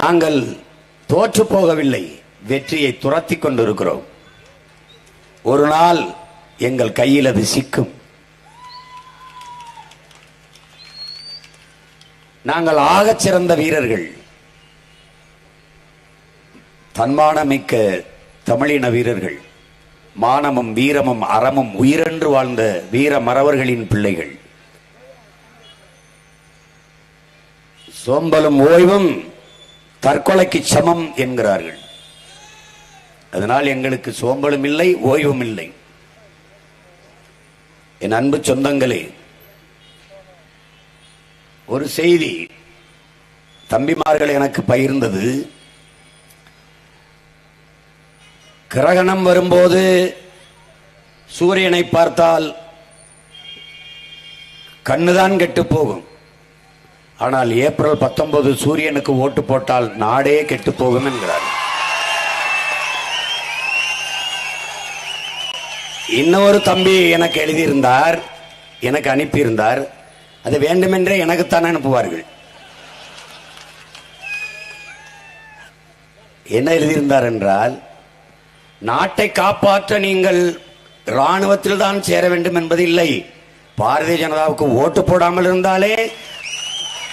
நாங்கள் தோற்று போகவில்லை. வெற்றியை துரத்தி கொண்டிருக்கிறோம். ஒரு நாள் எங்கள் கையில் அது சிக்கும். நாங்கள் ஆகச் சிறந்த வீரர்கள். தன்மானமிக்க தமிழின வீரர்கள். மானமும் வீரமும் அறமும் உயிரென்று வாழ்ந்த வீர மறவர்களின் பிள்ளைகள். சோம்பலும் ஓய்வும் தற்கொலைக்கு சமம் என்கிறார்கள். அதனால் எங்களுக்கு சோம்பலும் இல்லை ஓய்வும் இல்லை. என் அன்பு சொந்தங்களே ஒரு செய்தி தம்பிமார்கள் எனக்கு பகிர்ந்தது. கிரகணம் வரும்போது சூரியனை பார்த்தால் கண்ணுதான் கெட்டு போகும். ஆனால் ஏப்ரல் பத்தொன்பது சூரியனுக்கு ஓட்டு போட்டால் நாடே கெட்டு போகும் என்கிறார். இன்னொரு தம்பி எனக்கு எழுதியிருந்தார் எனக்கு அனுப்பியிருந்தார். அது வேண்டுமென்றே எனக்குத்தான் அனுப்புவார்கள். என்ன எழுதியிருந்தார் என்றால் நாட்டை காப்பாற்ற நீங்கள் ராணுவத்தில் தான் சேர வேண்டும் என்பது இல்லை. பாரதிய ஜனதாவுக்கு ஓட்டு போடாமல் இருந்தாலே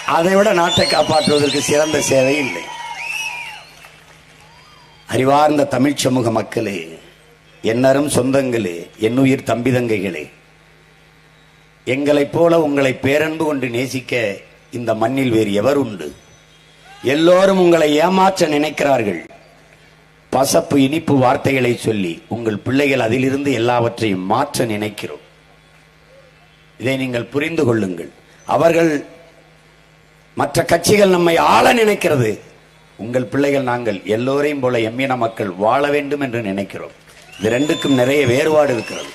அதை விட நாட்டை காப்பாற்றுவதற்கு சிறந்த சேவை இல்லை. அறிவார்ந்த தமிழ் சமூக மக்களே என்னரும் சொந்தங்களே என்னுயிர் தம்பி தங்கைகளே எங்களைப் போல உங்களை பேரன்பு கொண்டு நேசிக்க இந்த மண்ணில் வேறு எவர் உண்டு? எல்லோரும் உங்களை ஏமாற்ற நினைக்கிறார்கள். பசப்பு இனிப்பு வார்த்தைகளை சொல்லி உங்கள் பிள்ளைகள் அதிலிருந்து எல்லாவற்றையும் மாற்ற நினைக்கிறோம். இதை நீங்கள் புரிந்து கொள்ளுங்கள். அவர்கள் மற்ற கட்சிகள் நம்மை ஆள நினைக்கிறது. உங்கள் பிள்ளைகள் நாங்கள் எல்லோரையும் போல எம்மின மக்கள் வாழ வேண்டும் என்று நினைக்கிறோம். இது ரெண்டுக்கும் நிறைய வேறுபாடு இருக்கிறது.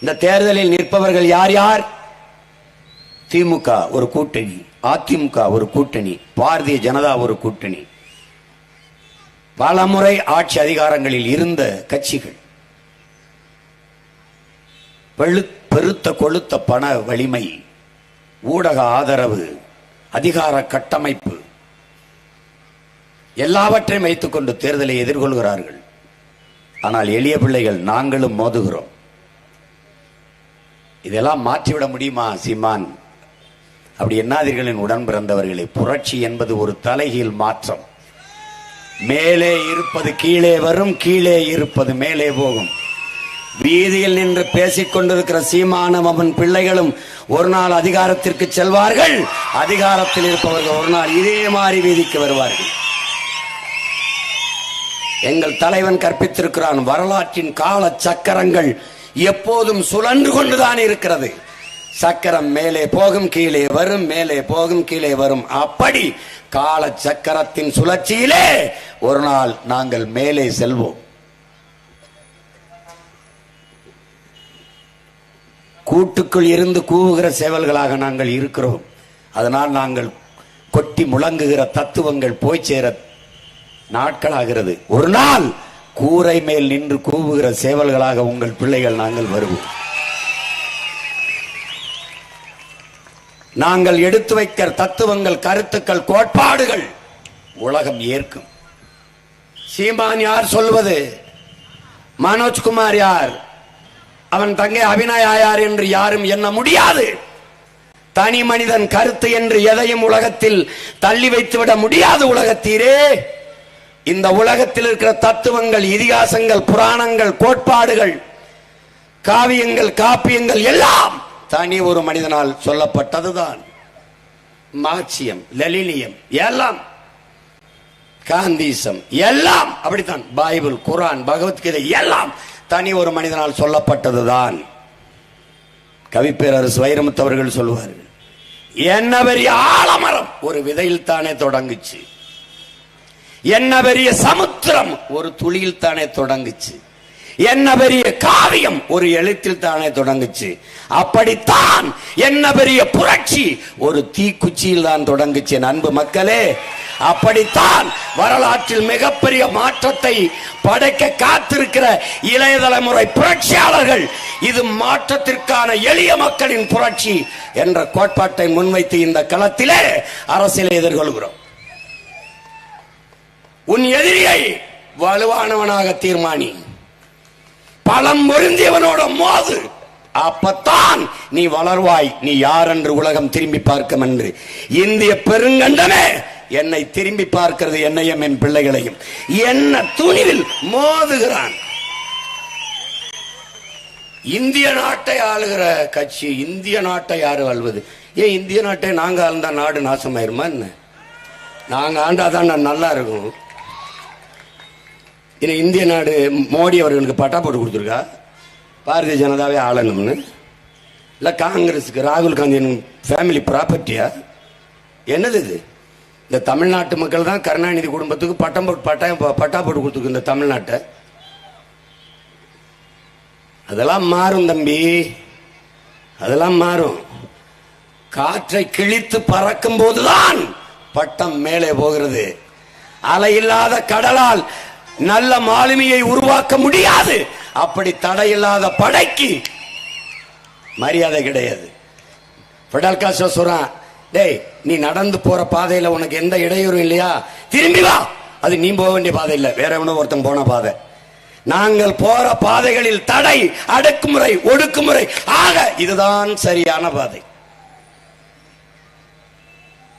இந்த தேர்தலில் நிற்பவர்கள் யார் யார்? திமுக ஒரு கூட்டணி அதிமுக ஒரு கூட்டணி பாரதிய ஜனதா ஒரு கூட்டணி. பலமுறை ஆட்சி அதிகாரங்களில் இருந்த கட்சிகள். பெருத்த கொழுத்த பண வலிமை ஊடக ஆதரவு அதிகார கட்டமைப்பு எல்லாவற்றையும் வைத்துக்கொண்டு தேர்தலை எதிர்கொள்கிறார்கள். ஆனால் எளிய பிள்ளைகள் நாங்களும் மோதுகிறோம். இதெல்லாம் மாற்றிவிட முடியுமா சீமான்? அப்படி என்னாதிர்களின் உடன் பிறந்தவர்களே. புரட்சி என்பது ஒரு தலைகீழ் மாற்றம். மேலே இருப்பது கீழே வரும் கீழே இருப்பது மேலே போகும். வீதியில் நின்று பேசிக் கொண்டிருக்கிற சீமானும் அவன் பிள்ளைகளும் ஒரு நாள் அதிகாரத்திற்கு செல்வார்கள். அதிகாரத்தில் இருப்பவர்கள் ஒரு நாள் இதே மாதிரி வீதிக்கு வருவார்கள். எங்கள் தலைவன் கற்பித்திருக்கிறான் வரலாற்றின் கால சக்கரங்கள் எப்போதும் சுழன்று கொண்டுதான் இருக்கிறது. சக்கரம் மேலே போகும் கீழே வரும் மேலே போகும் கீழே வரும். அப்படி கால சக்கரத்தின் சுழற்சியிலே ஒரு நாள் நாங்கள் மேலே செல்வோம். கூட்டுக்குள் இருந்து கூவுகிற சேவல்களாக நாங்கள் இருக்கிறோம். அதனால் நாங்கள் கொட்டி முழங்குகிற தத்துவங்கள் போய் சேர நாட்களாகிறது. ஒரு நாள் கூரை மேல் நின்று கூவுகிற சேவல்களாக உங்கள் பிள்ளைகள் நாங்கள் வருவோம். நாங்கள் எடுத்து வைக்கிற தத்துவங்கள் கருத்துக்கள் கோட்பாடுகள் உலகம் ஏற்கும். சீமான் யார் சொல்வது? மனோஜ்குமார் யார்? அவன் தங்கை அபிநய ஆயார் என்று யாரும் எண்ண முடியாது. தனி மனிதன் கருத்து என்று எதையும் உலகத்தில் தள்ளி வைத்துவிட முடியாது உலகத்தீரே. இந்த உலகத்தில் இருக்கிற தத்துவங்கள் இதிகாசங்கள் புராணங்கள் கோட்பாடுகள் காவியங்கள் காப்பியங்கள் எல்லாம் தனி ஒரு மனிதனால் சொல்லப்பட்டதுதான். மார்க்சியம் லலினியம் எல்லாம் காந்தீசம் எல்லாம் அப்படித்தான். பைபிள் குரான் பகவத்கீதை எல்லாம் தனி ஒரு மனிதனால் சொல்லப்பட்டதுதான். கவிப்பேரரசு வைரமுத்தவர்கள் சொல்லுவார்கள் என்ன பெரிய ஆலமரம் ஒரு விதையில் தானே தொடங்குச்சு. என்ன பெரிய சமுத்திரம் ஒரு துளியில் தானே தொடங்குச்சு. என்ன பெரிய காவியம்? ஒரு எழுத்தில் தானே தொடங்குச்சு. அப்படித்தான் என்ன பெரிய புரட்சி? ஒரு தீக்குச்சியில் தான் தொடங்குச்சு என் அன்பு மக்களே. அப்படித்தான் வரலாற்றில் மிகப்பெரிய மாற்றத்தை படைக்க காத்திருக்கிற இளைய தலைமுறை புரட்சியாளர்கள் இது மாற்றத்திற்கான எளிய மக்களின் புரட்சி என்ற கோட்பாட்டை முன்வைத்து இந்த களத்திலே அரசியலை எதிர்கொள்கிறோம். உன் எதிரியை வலுவானவனாக தீர்மானி. பலம் பொருந்தியவனோட மோது. அப்பத்தான் நீ வளர்வாய் நீ யார் என்று உலகம் திரும்பி பார்க்கும் என்று இந்திய பெருங்கண்டமே என்னை திரும்பி பார்க்கிறது என்னையும் என் பிள்ளைகளையும். என்ன துணிவில் மோதுகிறான். இந்திய நாட்டை ஆளுகிற கட்சி இந்திய நாட்டை யாரு ஆள்வது? ஏன் இந்திய நாட்டை நாங்க ஆழ்ந்தா நாடு நாசமாயிருமா என்ன? நாங்க ஆண்டாதான் நல்லா இருக்கும். இது இந்திய நாடு மோடி அவர்களுக்கு பட்டா போட்டு கொடுத்துருக்கா? பாரதிய ஜனதாவே ஆளணும்னு. இல்லை காங்கிரஸுக்கு ராகுல் காந்தியின் ஃபேமிலி ப்ராப்பர்ட்டியா என்னது இது? இந்த தமிழ்நாட்டு மக்கள் தான் கருணாநிதி குடும்பத்துக்கு பட்டம் போட்டு பட்டாயம் பட்டா போட்டு கொடுத்துருக்கு இந்த தமிழ்நாட்டை. அதெல்லாம் மாறும் தம்பி. அதெல்லாம் மாறும். காற்றை கிழித்து பறக்கும் போதுதான் பட்டம் மேலே போகிறது. அலையில்லாத கடலால் நல்ல மாலுமியை உருவாக்க முடியாது. அப்படி தடையில்லாத படைக்கு மரியாதை கிடையாது. ஃபெடல் காஸ்ட்ரோ சொல்றான் டேய் நீ நடந்து போற பாதையில உனக்கு எந்த இடையூறும் இல்லையா? திரும்பி வா. அது நீ போக வேண்டிய பாதை இல்லை. வேற எவனோ ஒருத்தன் போன பாதை. நாங்கள் போற பாதைகளில் தடை அடக்குமுறை ஒடுக்குமுறை. ஆக இதுதான் சரியான பாதை.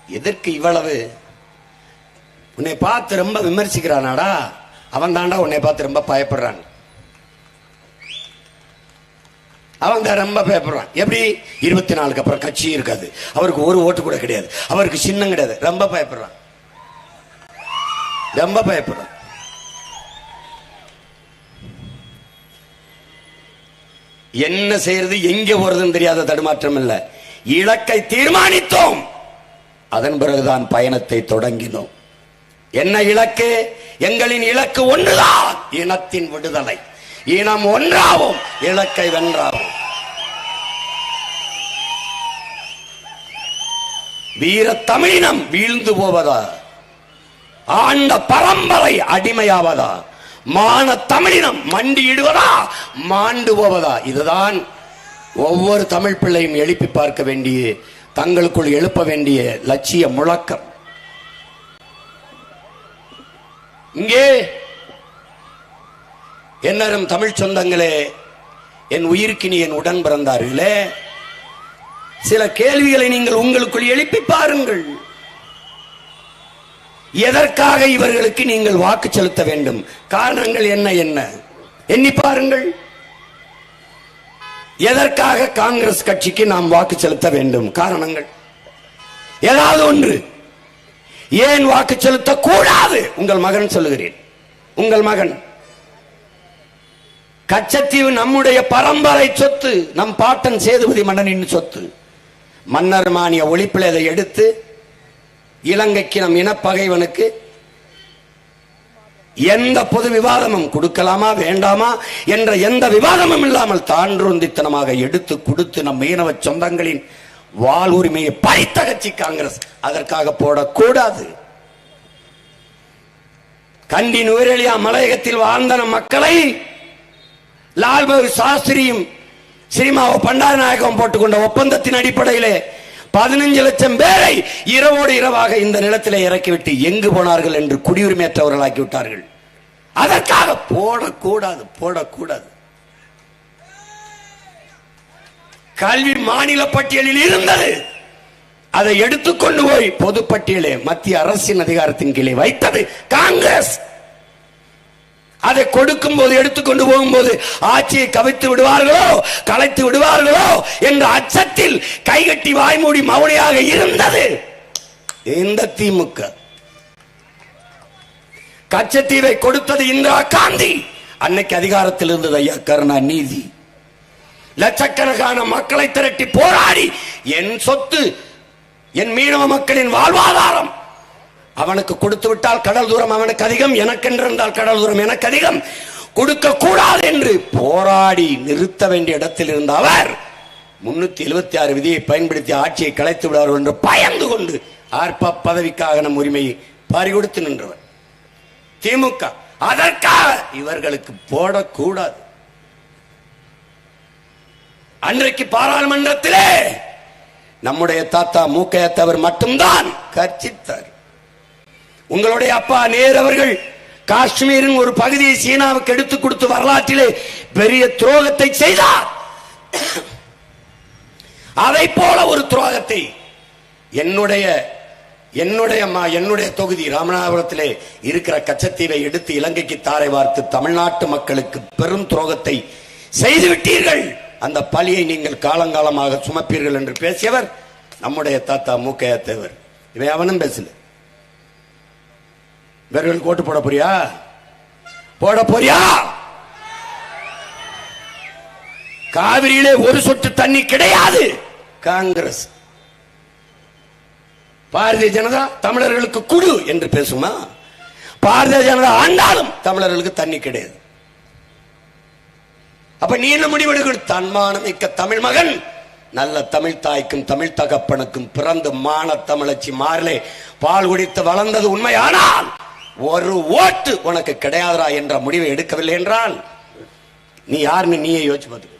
எதற்கு இவ்வளவு? உன்னை பார்த்து ரொம்ப விமர்சிக்கிறானாடா. அவன் தாண்டா உன்னை பார்த்து ரொம்ப பயப்படுறான். அவன் தான் ரொம்ப பயப்படுறான். எப்படி? இருபத்தி நாலுக்கு அப்புறம் கட்சி இருக்காது. அவருக்கு ஒரு ஓட்டு கூட கிடையாது. அவருக்கு சின்னம் கிடையாது. ரொம்ப பயப்படுறான். ரொம்ப பயப்படுறான். என்ன செய்யறது? எங்க போறதுன்னு தெரியாத தடுமாற்றம் இல்ல. இலக்கை தீர்மானித்தோம். அதன் பிறகுதான் பயணத்தை தொடங்கினோம். என்ன இலக்கு? எங்களின் இலக்கு ஒன்றுதான். இனத்தின் விடுதலை. இனம் ஒன்றாவும் இலக்கை வென்றாவும். வீர தமிழினம் வீழ்ந்து போவதா? ஆண்ட பரம்பரை அடிமையாவதா? மான தமிழினம் மண்டியிடுவதா? மாண்டு போவதா? இதுதான் ஒவ்வொரு தமிழ் பிள்ளையும் எழுப்பி பார்க்க வேண்டிய தங்களுக்குள் எழுப்ப வேண்டிய லட்சிய முழக்கம். இங்கே என்னரும் தமிழ் சொந்தங்களே என் உயிர்க்கினி என் உடன் பிறந்தார்களே. சில கேள்விகளை நீங்கள் உங்களுக்குள் எழுப்பி பாருங்கள். எதற்காக இவர்களுக்கு நீங்கள் வாக்கு செலுத்த வேண்டும்? காரணங்கள் என்ன என்ன? எண்ணி பாருங்கள். எதற்காக காங்கிரஸ் கட்சிக்கு நாம் வாக்கு செலுத்த வேண்டும்? காரணங்கள். ஏதாவது ஒன்று. ஏன் வாக்கு செலுத்த கூடாது உங்கள் மகன் சொல்லுகிறேன். உங்கள் மகன். கச்சத்தீவு நம்முடைய பரம்பரை சொத்து நம் பாட்டன் சேதுபதி மன்னனின் சொத்து. மன்னர் மானிய ஒழிப்பில் அதை எடுத்து இலங்கைக்கு நம் இனப்பகைவனுக்கு எந்த பொது விவாதமும் கொடுக்கலாமா வேண்டாமா என்ற எந்த விவாதமும் இல்லாமல் தான்றோந்தித்தனமாக எடுத்து கொடுத்து நம் மீனவ சொந்தங்களின் வாழ் உரிமையை பறித்த கட்சி காங்கிரஸ் அதற்காக போடக்கூடாது. கண்டி நுவரெலியா மலையகத்தில் வாழ்ந்தன மக்களை லால் பகதூர் சாஸ்திரியும் சினிமாவை பண்டாரநாயகம் போட்டுக்கொண்ட ஒப்பந்தத்தின் அடிப்படையிலே பதினஞ்சு லட்சம் பேரை இரவோடு இரவாக இந்த நிலத்திலே இறக்கிவிட்டு எங்கு போனார்கள் என்று குடியுரிமையற்றவர்களாக்கி விட்டார்கள் அதற்காக போடக்கூடாது போடக்கூடாது. கல்வி மாநில பட்டியலில் இருந்தது. அதை எடுத்துக்கொண்டு போய் பொது பட்டியலே மத்திய அரசின் அதிகாரத்தின் கீழே வைத்தது காங்கிரஸ். அதை கொடுக்கும் போது எடுத்துக்கொண்டு போகும்போது ஆட்சியை கவித்து விடுவார்களோ கலைத்து விடுவார்களோ என்ற அச்சத்தில் கைகட்டி வாய்மூடி மௌனியாக இருந்தது. இந்த திமுக. கச்சத்தீவை கொடுத்தது இந்திரா காந்தி. அன்னைக்கு அதிகாரத்தில் இருந்தது ஐயா கருணாநிதி. லட்சக்கணக்கான மக்களை திரட்டி போராடி என் சொத்து என் மீனவ மக்களின் வாழ்வாதாரம். அவனுக்கு கொடுத்து விட்டால் கடல் தூரம் அவனுக்கு அதிகம் எனக்கென்றிருந்தால் கடல் தூரம் எனக்கு அதிகம். கொடுக்க கூடாது என்று போராடி நிறுத்த வேண்டிய இடத்தில் இருந்த அவர் முன்னூத்தி எழுபத்தி ஆறு விதியை பயன்படுத்தி ஆட்சியை கலைத்து விடுவார்கள் என்று பயந்து கொண்டு ஆர்ப்ப பதவிக்காக நம் உரிமையை பறிகொடுத்து நின்றவர். திமுக அதற்காக இவர்களுக்கு போடக்கூடாது. அன்றைக்கு பாராளுமன்றத்திலே நம்முடைய தாத்தா மூக்கையத்தவர் மட்டும்தான் கர்ச்சித்தார். உங்களுடைய அப்பா நேர் அவர்கள் காஷ்மீரின் ஒரு பகுதியை சீனாவுக்கு எடுத்து கொடுத்து வரலாற்றிலே பெரிய துரோகத்தை செய்தார். அதை போல ஒரு துரோகத்தை என்னுடைய என்னுடைய என்னுடைய தொகுதி ராமநாதபுரத்திலே இருக்கிற கச்சத்தீவை எடுத்து இலங்கைக்கு தாரை வார்த்து தமிழ்நாட்டு மக்களுக்கு பெரும் துரோகத்தை செய்து விட்டீர்கள். அந்த பழியை நீங்கள் காலங்காலமாக சுமப்பீர்கள் என்று பேசியவர் நம்முடைய தாத்தா மூக்கையா தேவர். இவை அவனும் பேசல. இவர்கள் ஓட்டு போட போறியா? போட போறியா? காவிரியிலே ஒரு சொட்டு தண்ணி கிடையாது. காங்கிரஸ். பாரதிய ஜனதா தமிழர்களுக்கு குடு என்று பேசுமா? பாரதிய ஜனதா ஆண்டாலும் தமிழர்களுக்கு தண்ணி கிடையாது. அப்ப நீ என்ன முடிவெடுக்கணும்? தன்மானம் மிக்க தமிழ் மகன். நல்ல தமிழ் தாய்க்கும் தமிழ் தகப்பனுக்கும் பிறந்து மான தமிழச்சி மாறிலே. பால் குடித்து வளர்ந்தது உண்மையானால் ஒரு ஓட்டு உனக்கு கிடையாதா என்ற முடிவை எடுக்கவில்லை என்றால் நீ யாருன்னு நீயே யோசிச்சு பார்த்துக்கோ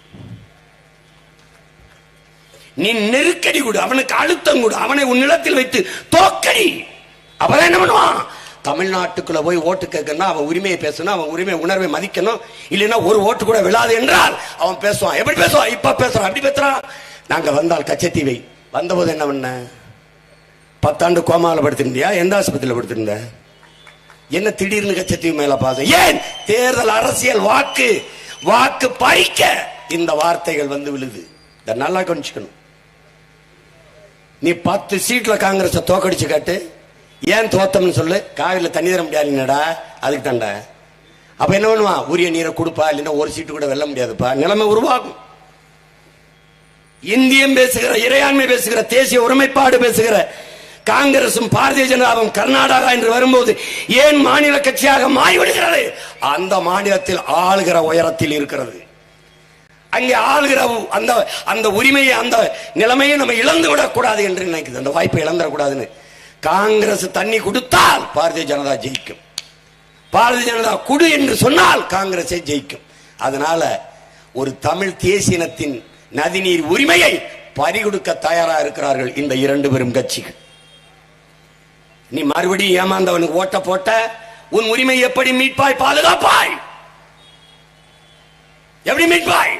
நீ நெருக்கடி கொடு அவனுக்கு அழுத்தம் கொடு அவனை உன் நிலத்தில் வைத்து தோக்கடி. அவன் என்ன பண்ணுவான்? தமிழ்நாட்டுக்குள்ள போய் ஓட்டு கேட்கணும் அவன் உரிமையை பேசணும் அவன் உரிமை உணர்வை மதிக்கணும். இல்லைன்னா ஒரு ஓட்டு கூட விழாது என்றால் அவன் பேசுவான். எப்படி பேசுவான்? இப்ப பேசுறான் அப்படி பேசுறான். நாங்க வந்தால் கச்சத்தீவை வந்தபோது என்ன பண்ண? பத்தாண்டு கோமாவில் படுத்திருந்தியா? எந்த ஆஸ்பத்திரியில் படுத்திருந்த? என்ன திடீர்னு கச்சத்தீவு மேல பாசம்? ஏன்? தேர்தல் அரசியல் வாக்கு. வாக்கு பறிக்க இந்த வார்த்தைகள் வந்து விழுது. இதை நல்லா கவனிச்சுக்கணும். நீ பத்து சீட்ல காங்கிரஸ் தோக்கடிச்சு காட்டு. ஏன் தோத்தம்னு சொல்லு? காவிரியில் தண்ணி தர முடியாதுங்கடா அதுக்கு தாண்டா அப்போ என்ன பண்ணுவான் உரிய நீரை கொடுப்பா இல்லைன்னா ஒரு சீட்டு கூட வெல்ல முடியாதுப்பா. நிலைமை உருவாகும். இந்தியம் பேசுகிற இறையாண்மை பேசுகிற தேசிய ஒருமைப்பாடு பேசுகிற காங்கிரசும் பாரதிய ஜனதாவும் கர்நாடகா என்று வரும்போது ஏன் மாநில கட்சியாக மாறிவிடுகிறது? அந்த மாநிலத்தில் ஆளுகிற உயரத்தில் இருக்கிறது. அங்கே ஆளுகிற அந்த அந்த உரிமையை அந்த நிலைமையை நம்ம இழந்து விடக்கூடாது என்று நினைக்குது. அந்த வாய்ப்பை இழந்துடக்கூடாதுன்னு. காங்கிரஸ் தண்ணி கொடுத்தால் பாரதிய ஜனதா ஜெயிக்கும். பாரதிய ஜனதா குடு என்று சொன்னால் காங்கிரசே ஜெயிக்கும். அதனால ஒரு தமிழ் தேசியனத்தின் நதிநீர் உரிமையை பறிகொடுக்க தயாரா இருக்கிறார்கள் இந்த இரண்டு பெரும் கட்சிகள். நீ மறுபடியும் ஏமாந்தவனுக்கு ஓட்ட போட்ட உன் உரிமை எப்படி மீட்பாய் பாதுகாப்பாய்? எப்படி மீட்பாய்?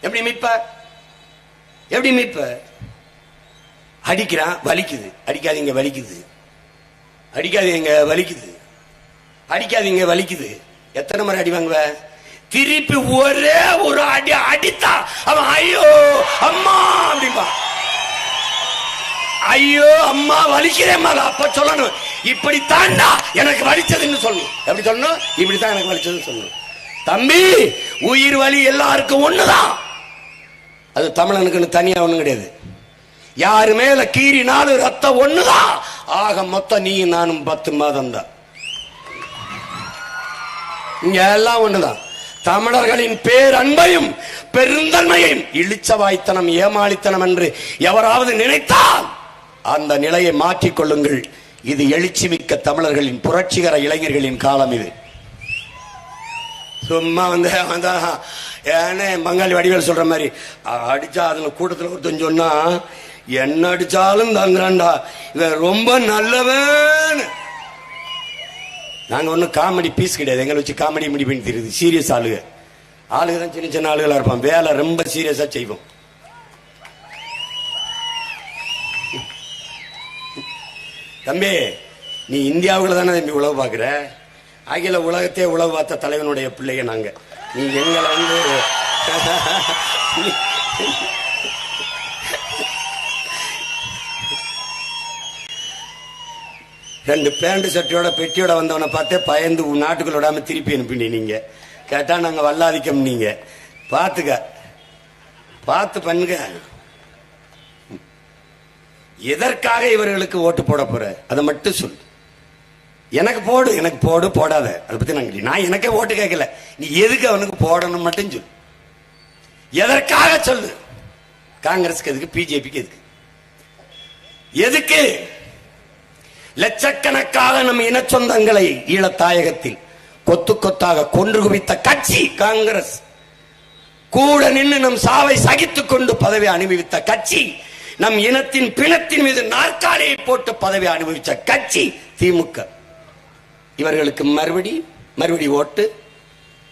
எப்படி மீட்ப? எப்படி மீட்ப? அடிக்கிறான் வலிக்குது. அடிக்காதீங்க வலிக்குது. அடிக்காதீங்க வலிக்குது. அடிக்காதீங்க வலிக்குது. எத்தனை முறை அடி வாங்குவ? திருப்பி ஒரே ஒரு அடி அடித்தா அவன் ஐயோ அம்மா அப்படிம்பா. ஐயோ அம்மா வலிக்கிறேம்மா அப்ப சொல்லணும். இப்படி தாண்டா எனக்கு வலிச்சதுன்னு சொல்லணும். எப்படி சொல்லணும்? இப்படித்தான் எனக்கு வலிச்சதுன்னு சொல்லணும். தம்பி உயிர் வலி எல்லாருக்கும் ஒண்ணுதான். அது தமிழனுக்குன்னு தனியா ஒண்ணும் கிடையாது. யாரு மேல கீறினாலும் ரத்தம் ஒண்ணுதான் ஆக மொத்தம் நீ நானும் பத்து மாதம் தான். இங்க எல்லாம் ஒண்ணுதான். தமிழர்களின் பேரன்பையும் பெருந்தன்மையும் இழிச்சவாய்த்தனம் ஏமாளித்தனம் என்று எவராவது நினைத்தால் அந்த நிலையை மாற்றிக் கொள்ளுங்கள். இது எழுச்சி மிக்க தமிழர்களின் புரட்சிகர இளைஞர்களின் காலம் இது. சும்மா வந்து வந்தா ஏன்னு பங்காளி வடிவேல் சொல்ற மாதிரி அடிச்சா அதுல கூட்டத்தில் ஒருத்தன் சொன்னா என்ன அடிச்சாலும் தங்குறான்டா. இவன் ரொம்ப நல்லவன். நாங்க ஒன்றும் காமெடி பீஸ் கிடையாது. எங்களை வச்சு காமெடி முடி பண்ணி தெரியுது. சீரியஸ் ஆளுங்க. ஆளுங்க தான் சின்ன சின்ன ஆளுகளா இருப்பான். வேலை ரொம்ப சீரியஸா செய்வோம். தம்பி நீ இந்தியாவில் தானே தம்பி உழவு பார்க்குற? அகில உலகத்தையே உழவு பார்த்த தலைவனுடைய பிள்ளைங்க நாங்க. நீ எங்களை வந்து ரெண்டு பேண்ட் சட்டையோட பெட்டியோட வந்தவனை பார்த்தே பயந்து உன் நாட்டுக்குள்ள விடாம திருப்பி அனுப்பினீங்க நீங்க. கேட்டா நாங்க வல்லாதிக்கம் நீங்க. பாத்துக்க பார்த்து பண்ணுங்க. எதற்காக இவர்களுக்கு ஓட்டு போட போற? அதை மட்டும் சொல். எனக்கு போடு எனக்கு போடு போடாத. அதை பத்தி நாங்க நான் எனக்கே ஓட்டு கேட்கல. நீ எதுக்கு அவனுக்கு போடணும் மட்டும் சொல்லு எதற்காக சொல்லு? காங்கிரஸ்க்கு எதுக்கு? பிஜேபிக்கு எதுக்கு? எதுக்கு? லட்சக்கணக்காக நம் இன சொந்தங்களை ஈழத்தாயகத்தில் கொத்து கொத்தாக கொன்று குவித்த கட்சி காங்கிரஸ். கூட நின்று நம் சாவை சகித்துக் கொண்டு பதவி அனுபவித்த கட்சி நம் இனத்தின் பிணத்தின் மீது நாற்காலியை போட்டு பதவி அனுபவித்த கட்சி திமுக. இவர்களுக்கு மறுபடி மறுபடி ஓட்டு.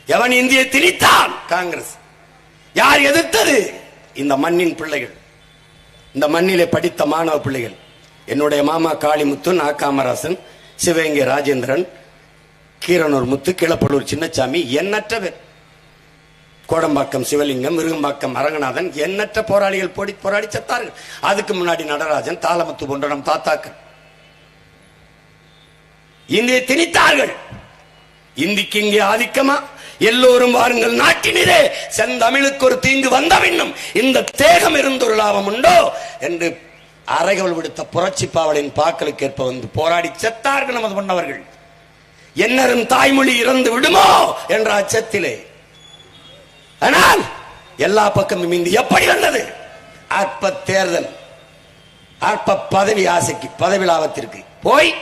எவன் இந்திய திணித்தான்? காங்கிரஸ். யார் எதிர்த்தது? இந்த மண்ணின் பிள்ளைகள். இந்த மண்ணிலே படித்த மாணவ பிள்ளைகள். என்னுடைய மாமா காளிமுத்து நா காமராசன் சிவகங்கை ராஜேந்திரன் கீரனூர் முத்து கிளப்பலூர் சின்னச்சாமி எண்ணற்ற பேர் கோடம்பாக்கம் சிவலிங்கம் மிருகம்பாக்கம் அரங்கநாதன் எண்ணற்ற போராளிகள் போடி போராடி செத்தார்கள். அதுக்கு முன்னாடி நடராஜன் தாளமுத்து போன்ற நம் தாத்தாக்கள். இந்தியை திணித்தார்கள். இந்திக்கு இங்கே ஆதிக்கமா? எல்லோரும் வாருங்கள் நாட்டினிலே. செந்தமிழுக்கு ஒரு தீங்கு வந்தவின்னும் இந்த தேகம் இருந்தொரு லாபம் உண்டோ? என்று அறைகள் விடுத்த புரட்சி பாவலின் பாக்களுக்கு ஏற்ப வந்து போராடி செத்தார்கள் நமது மன்னவர்கள். என்னரும் தாய்மொழி இறந்து விடுமோ என்ற அச்சத்திலே. ஆனால் எல்லா பக்கமும் இந்தி எப்படி வந்தது? அற்ப தேர்தல். அற்ப பதவி ஆசைக்கு பதவி லாபத்திற்கு போய்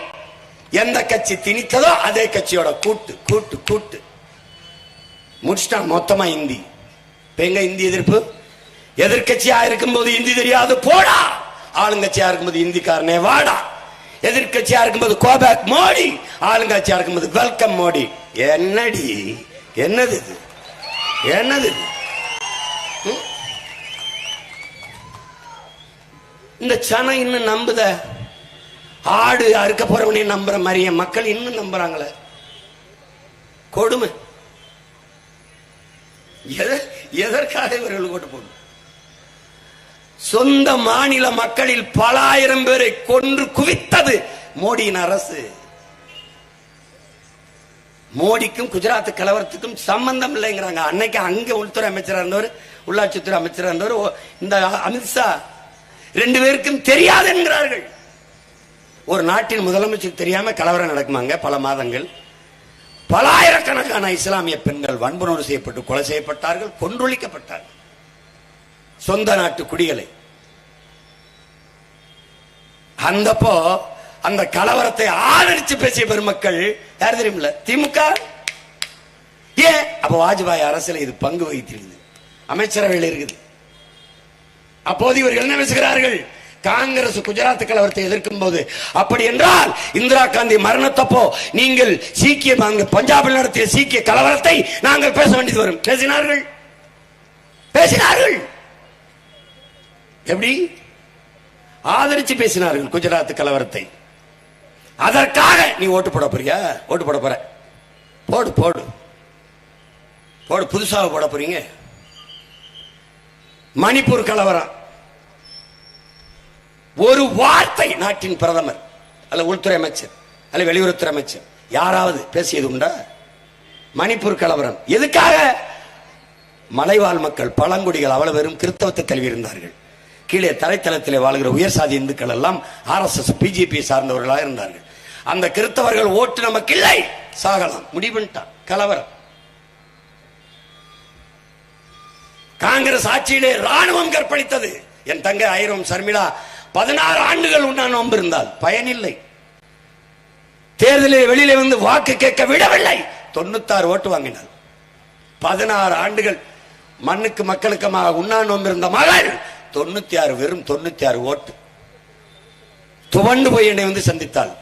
எந்த கட்சி திணித்ததோ அதே கட்சியோட கூட்டு கூட்டு கூட்டு. முடிச்சிட்டான் மொத்தமா இந்தி. இப்ப எங்க இந்தி எதிர்ப்பு? எதிர்கட்சியா இருக்கும்போது இந்தி தெரியாது போடா! ஆளுங்கட்சியா இருக்கும்போது இந்திக்காரனே வாடா. எதிர்கட்சியா இருக்கும்போது கோபேக் மோடி. ஆளுங்கட்சியா இருக்கும்போது வெல்கம் மோடி. என்னடி? என்னது இது? என்னது இது? இந்த சனம் இன்னும் நம்புத? ஆடு அறுக்க போறவனே நம்புற மாதிரி என் மக்கள் இன்னும் நம்புறாங்களே. கொடுமை. எதற்காக இவர்கள் ஓட்டு போடணும்? சொந்த மாநில மக்களில் பல ஆயிரம் பேரை கொன்று குவித்தது மோடியின் அரசு. மோடிக்கும் குஜராத் கலவரத்துக்கும் சம்பந்தம் இல்லைங்கிறாங்க. அன்னைக்கு அங்க உள்துறை அமைச்சராக இருந்தவர் உள்ளாட்சித்துறை அமைச்சராக இருந்தவர் ஓ, இந்த அமித்ஷா ரெண்டு பேருக்கும் தெரியாது என்கிறார்கள் ஒரு நாட்டின் முதலமைச்சர் தெரியாம கலவரம் நடக்குமாங்க பல மாதங்கள். பல ஆயிரக்கணக்கான இஸ்லாமிய பெண்கள் வன்புணர்வு செய்யப்பட்டு கொலை செய்யப்பட்டார்கள் கொன்றொழிக்கப்பட்டார்கள். சொந்த நாட்டு குடிகளை. அந்தப்போ அந்த கலவரத்தை ஆதரிச்சு பேசிய பெருமக்கள் யார் தெரியுமில்ல? திமுக? ஏன்? அப்ப வாஜ்பாய் அரசுல இது பங்கு வகித்திருந்தது அமைச்சரவையில் இருக்குது. அப்போது இவர்கள் என்ன பேசுகிறார்கள்? காங்கிரஸ் குஜராத் கலவரத்தை எதிர்க்கும் போது அப்படி என்றால் இந்திரா காந்தி மரணத்தப்போ நீங்கள் சீக்கிய பஞ்சாபில் நடத்திய சீக்கிய கலவரத்தை நாங்கள் பேச வேண்டியது வரும். பேசினார்கள். பேசினார்கள். எப்படி? ஆதரிச்சு பேசினார்கள் குஜராத் கலவரத்தை. அதற்காக நீ ஓட்டு போட போறியா? ஓட்டு போட போற. போடு போடு. போடு புதுசாக போட போறீங்க. மணிப்பூர் கலவரம். ஒரு வார்த்தை நாட்டின் பிரதமர் அல்ல உள்துறை அமைச்சர் அல்ல வெளியுறவுத்துறை அமைச்சர் யாராவது பேசியது உண்டா? மணிப்பூர் கலவரம். எதுக்காக? மலைவாழ் மக்கள் பழங்குடிகள் அவ்வளவு வெறும் கிறித்தவத்தை கல்வி இருந்தார்கள். கீழே தரைத்தளத்தில் வாழ்கிற உயர் சாதி இந்துக்கள் எல்லாம் ஆர்எஸ்எஸ் பிஜேபி சார்ந்தவர்களாக இருந்தார்கள். அந்த கிறித்தவர்கள் ஓட்டு நமக்கு இல்லை சாகலாம். முடிவுட்டான் கலவரம். காங்கிரஸ் ஆட்சியிலே ராணுவம் கற்பழித்தது. என் தங்கை ஐரம் சர்மிளா பதினாறு ஆண்டுகள் உண்ணா நோன்பு இருந்தால். பயனில்லை. தேர்தலில் வெளியில வந்து வாக்கு கேட்க விடவில்லை. தொண்ணூத்தாறு ஓட்டு வாங்கினார் பதினாறு ஆண்டுகள் மண்ணுக்கு மக்களுக்குமாக உண்ணா நோம்பு இருந்த மகள் தொண்ணூத்தி ஆறு வெறும் தொண்ணூத்தி ஆறு ஓட்டு. துவண்டு போய் என்னை வந்து சந்தித்தாள்.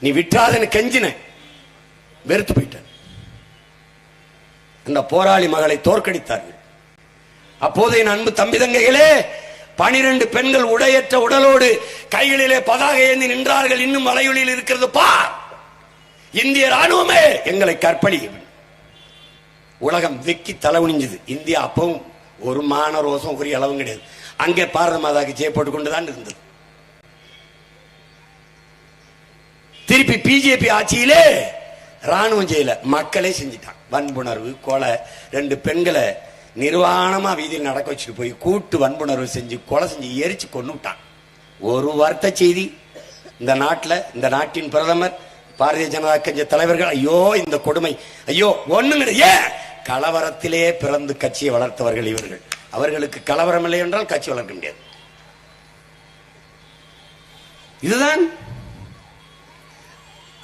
நீ விட்டாதன கெஞ்சின. வெறுத்து போயிட்டேன். அந்த போராளி மகளை தோற்கடித்தார்கள். அப்போது என் அன்பு தம்பி தங்கைகளே பனிரெண்டு பெண்கள் உடையற்ற உடலோடு கைகளிலே பதாகை ஏந்தி நின்றார்கள். இன்னும் வலையொலியில் இருக்கிறது பார் இந்திய ராணுவமே எங்களை கற்பழியும். உலகம் வெக்கி தலை உணிஞ்சுது இந்தியா அப்பவும் ஒரு மான ரோசம் ஒரு அளவும் கிடையாது. அங்கே பாரத மாதாக்கு ஜெய போட்டுக் கொண்டுதான் இருந்தது. திருப்பி பிஜேபி ஆட்சியிலே ராணுவம் செய்யல மக்களே செஞ்சிட்டான் வன்புணர்வு கொலை ரெண்டு பெண்களை நிர்வாணமா வீதியில் நடக்க வச்சுட்டு போய் கூட்டு வன்புணர்வு செஞ்சு கொலை செஞ்சு எரிச்சு கொண்டு விட்டான் ஒரு வார்த்தை செய்தி. இந்த நாட்டில் இந்த நாட்டின் பிரதமர் பாரதிய ஜனதா கட்சி தலைவர்கள் ஐயோ இந்த கொடுமை. ஐயோ ஒண்ணுங்க ஏன்? கலவரத்திலே பிறந்து கட்சியை வளர்த்தவர்கள் இவர்கள். அவர்களுக்கு கலவரம் இல்லை என்றால் கட்சி வளர்க்க முடியாது. இதுதான்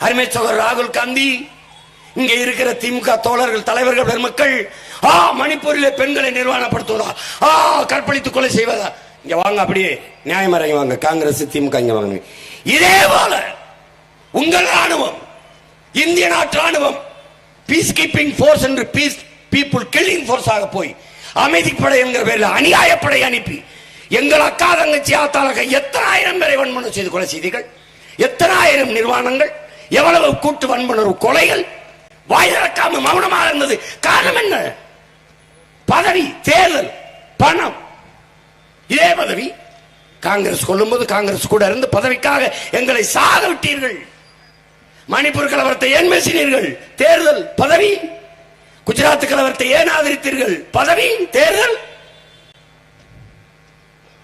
அருமை சோகர் ராகுல் காந்தி. இங்க இருக்கிற திமுக தோழர்கள் தலைவர்கள் பெருமக்கள் ஆ மணிப்பூரில் பெண்களை நிர்வாணப்படுத்துவதா? ஆ கற்பழித்து கொலை செய்வதா? இங்க வாங்க அப்படியே நியாயமறைங்க வாங்க. காங்கிரஸ் திமுக இங்க வாங்க. இதே போல உங்கள் ராணுவம் இந்திய நாட்டு ராணுவம் பீஸ் கீப்பிங் ஃபோர்ஸ் என்று பீஸ் பீப்புள் கில்லிங் ஃபோர்ஸ் ஆக போய் அமைதிப்படை என்கிற பேரில் அநியாயப்படை அனுப்பி. எங்கள் அக்கா தங்கச்சி ஆத்தாளக எத்தனை ஆயிரம் பேரை வன்மனம் செய்து கொலை செய்தீர்கள்? எத்தனை ஆயிரம் நிர்வாணங்கள்? எவ்வளவு கூட்டு வன்முணர்வு கொலைகள்? வாயிறக்காம மௌனமாக இருந்தது. காரணம் என்ன? பதவி தேர்தல் பணம். இதே பதவி காங்கிரஸ் கொள்ளும்போது காங்கிரஸ் கூட இருந்து பதவிக்காக எங்களை சாக விட்டீர்கள் மணிப்பூர் கலவரத்தை ஏன் பேசினீர்கள்? தேர்தல் பதவி. குஜராத் கலவரத்தை ஏன் ஆதரித்தீர்கள்? பதவி தேர்தல்?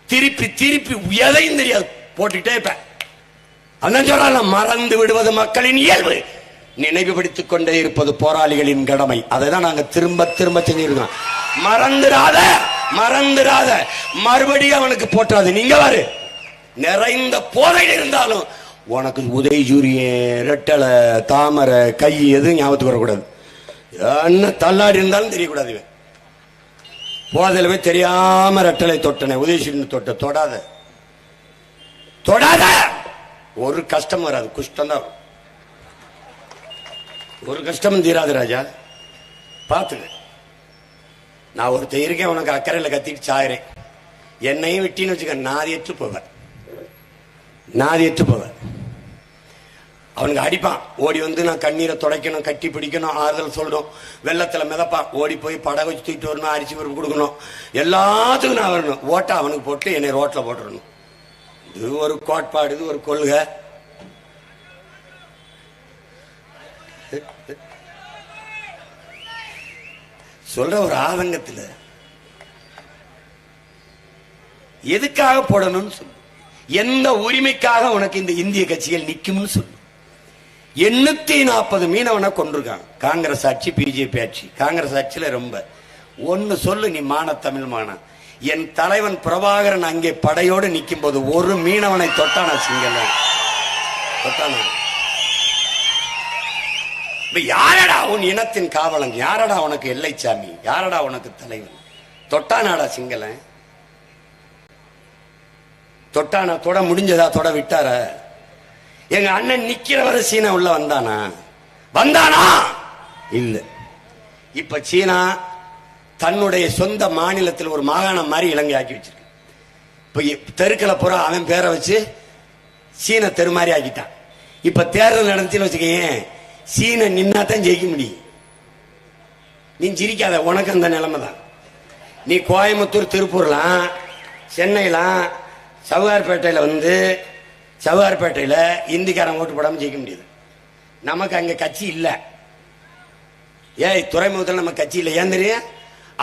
திருப்பி திருப்பி எதையும் தெரியாது. போட்டுக்கிட்டே இருப்பேன். அதான் சொல்றாங்க மறந்து விடுவது மக்களின் இயல்பு. நினைவுபடுத்திக் கொண்டே இருப்பது போராளிகளின் கடமை. அதை தான் நாங்க திரும்ப திரும்ப செஞ்சிருக்கோம். மறந்துடாத மறந்துடாத. மறுபடியும் அவனுக்கு போட்டாது நீங்க வாரு. நிறைந்த போதையில் இருந்தாலும் உனக்கு உதய் சூரியன் ரெட்டலை தாமரை கை எதுவும் ஞாபகத்துக்கு வரக்கூடாது. என்ன தள்ளாடி இருந்தாலும் தெரியக்கூடாது இவன். போதையில போய் தெரியாம ரெட்டலை தொட்டனே உதயசூரியன் தொட்ட தொடாத. தொடாத! ஒரு கஷ்டம் வராது குஷ்டம் தான் ஒரு கஷ்டமும் தீராது ராஜா. பார்த்துக்க. நான் ஒருத்தன் இருக்கேன் உனக்கு அக்கறையில் கத்திட்டு சாயிறேன் என்னையும் விட்டின்னு வச்சுக்க நாதியற்று போவேன். நாதியற்று போவேன். அவனுக்கு அடிப்பான். ஓடி வந்து நான் கண்ணீரை துடைக்கணும் கட்டி பிடிக்கணும் ஆறுதல் சொல்லணும். வெள்ளத்தில் மிதப்பான். ஓடி போய் படகு வச்சு தூக்கிட்டு வரணும் அரிசி பருப்பு கொடுக்கணும். எல்லாத்துக்கும் நான் வரணும். ஓட்டை அவனுக்கு போட்டு என்னை ரோட்டில் போட்டுறணும். இது ஒரு கோட்பாடு இது ஒரு கொள்கை. சொல்ற ஒரு ஆதங்கத்தில் எதுக்காக போடணும்னு சொல்லு. எந்த உரிமைக்காக உனக்கு இந்த இந்திய கட்சிகள் நிற்கும்னு சொல்லு. எண்ணூத்தி நாற்பது மீனவனை கொண்டிருக்கான் காங்கிரஸ் ஆட்சி பிஜேபி ஆட்சி. காங்கிரஸ் ஆட்சியில ரொம்ப. ஒன்னு சொல்லு நீ மான தமிழ் மான. என் தலைவன் பிரபாகரன் அங்கே படையோடு நிற்கும் போது ஒரு மீனவனை தொட்டானா சிங்கல தொட்டானா யாரடா உன் இனத்தின் காவலன்? யாரடா உனக்கு எல்லைச்சாமி? யாரடா உனக்கு தலைவன்? தொட்டானாடா சிங்களன்? தொட்டானா தொட முடிஞ்சதா? தொட விட்டாரா? எங்க அண்ணன் நிக்கிற வரை சீனா உள்ள வந்தானா? வந்தானா? இல்ல. இப்ப சீனா தன்னுடைய சொந்த மாநிலத்தில் ஒரு மாகாணம் மாதிரி இலங்கை ஆக்கி வச்சிருக்கு. இப்ப தெருக்களை பூரா அவன் பேரை வச்சு சீன தெரு மாதிரி ஆக்கிட்டான். இப்ப தேர்தல் நடந்துச்சுன்னு வச்சுக்கேன் சீன நின்னா தான் ஜெயிக்க முடியும். நீ சிரிக்காத உனக்கு அந்த நிலைமை தான். நீ கோயம்புத்தூர் திருப்பூர்லாம் சென்னைலாம் சவுகார்பேட்டையில் வந்து சவுகார்பேட்டையில் இந்திக்காரன் ஓட்டு போடாமல் ஜெயிக்க முடியுது. நமக்கு அங்கே கட்சி இல்லை. ஏய் துறைமுகத்தில் நம்ம கட்சி இல்லை. ஏன் தெரியும்?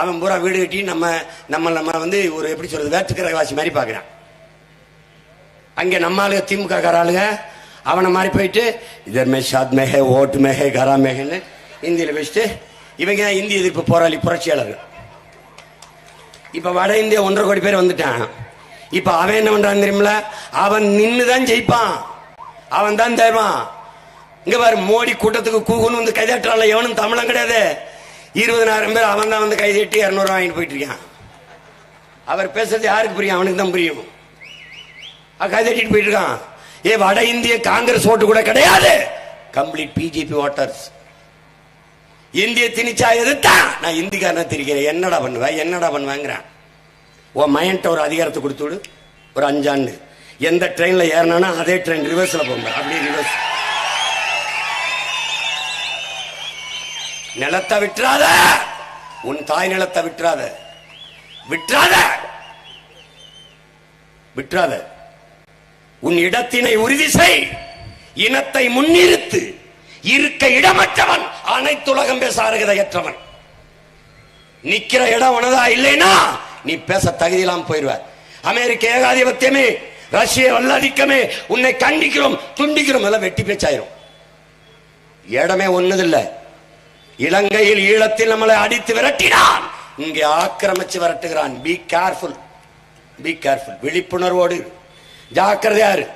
அவன் பூரா வீடு கட்டி நம்ம நம்ம நம்ம வந்து ஒரு எப்படி சொல்றது வேற்றுக்கிரகவாசி மாதிரி பார்க்குறான் அங்கே நம்ம ஆளுங்க திமுக கார ஆளுங்க அவனை மாதிரி போயிட்டு இதர் மே ஷாத் மேஹே ஓட்டு மேஹே கரா மேஹேன்னு இந்தியில் வச்சுட்டு இவங்க தான் இந்திய எதிர்ப்பு போராளி புரட்சியாளர்கள். இப்போ வட இந்தியா ஒன்றரை கோடி பேர் வந்துட்டான் இப்ப அவன் என்ன பண்றான் தெரியுமில அவன் நின்னு தான் ஜெயிப்பான். அவன் தான் தேர்வான் இங்க பாரு மோடி கூட்டத்துக்கு கூகுன்னு வந்து கைதட்டால எவனும் தமிழன் கிடையாது. இருபதனாயிரம் பேர் அவன் தான் வந்து கைதட்டி இரநூறு வாங்கிட்டு போயிட்டு இருக்கான். அவர் பேசுறது யாருக்கு புரியும்? அவனுக்கு தான் புரியும். கை கைதட்டிட்டு போயிட்டு இருக்கான். ஏ வட இந்திய காங்கிரஸ் ஓட்டு கூட கிடையாது. Complete BJP voters. இந்திய திணிச்சா எதிர்த்தா நான் இந்திக்காரனை தெரிகிறேன். என்னடா பண்ணுவேன் என்னடா பண்ணுவேங்கிறான். உன் மையன்ட்ட ஒரு அதிகாரத்தை கொடுத்து விடு. ஒரு அஞ்சாண்டு. எந்த ட்ரெயினில் ஏறினானா அதே ட்ரெயின் ரிவர்ஸில் போங்க அப்படியே ரிவர்ஸ் நிலத்தை விட்டுறாத. உன் தாய் நிலத்தை விட்டுறாத. விட்டுறாத. விட்டுறாத. உன் இடத்தினை உறுதி செய். இனத்தை முன்னிறுத்து. இருக்க இடமற்றவன் அனைத்துலகம் பேச அருகதையற்றவன். நிக்கிற இடம் உனதா இல்லைனா நீ பேச தகுதியெல்லாம் போயிருவ அமெரிக்க ஏகாதிபத்தியமே ரஷ்ய வல்லதிக்கமே உன்னை கண்டிக்கிறோம் துண்டிக்கிறோம் எல்லாம் வெட்டி பேச்சாயிரும். இடமே ஒன்னதில்லை இலங்கையில் ஈழத்தில் நம்மளை அடித்து விரட்டினான். இங்கே ஆக்கிரமிச்சு விரட்டுகிறான். பி கேர்ஃபுல் பி கேர்ஃபுல் விழிப்புணர்வோடு இரு. ஜாக்கிரதையா இரு.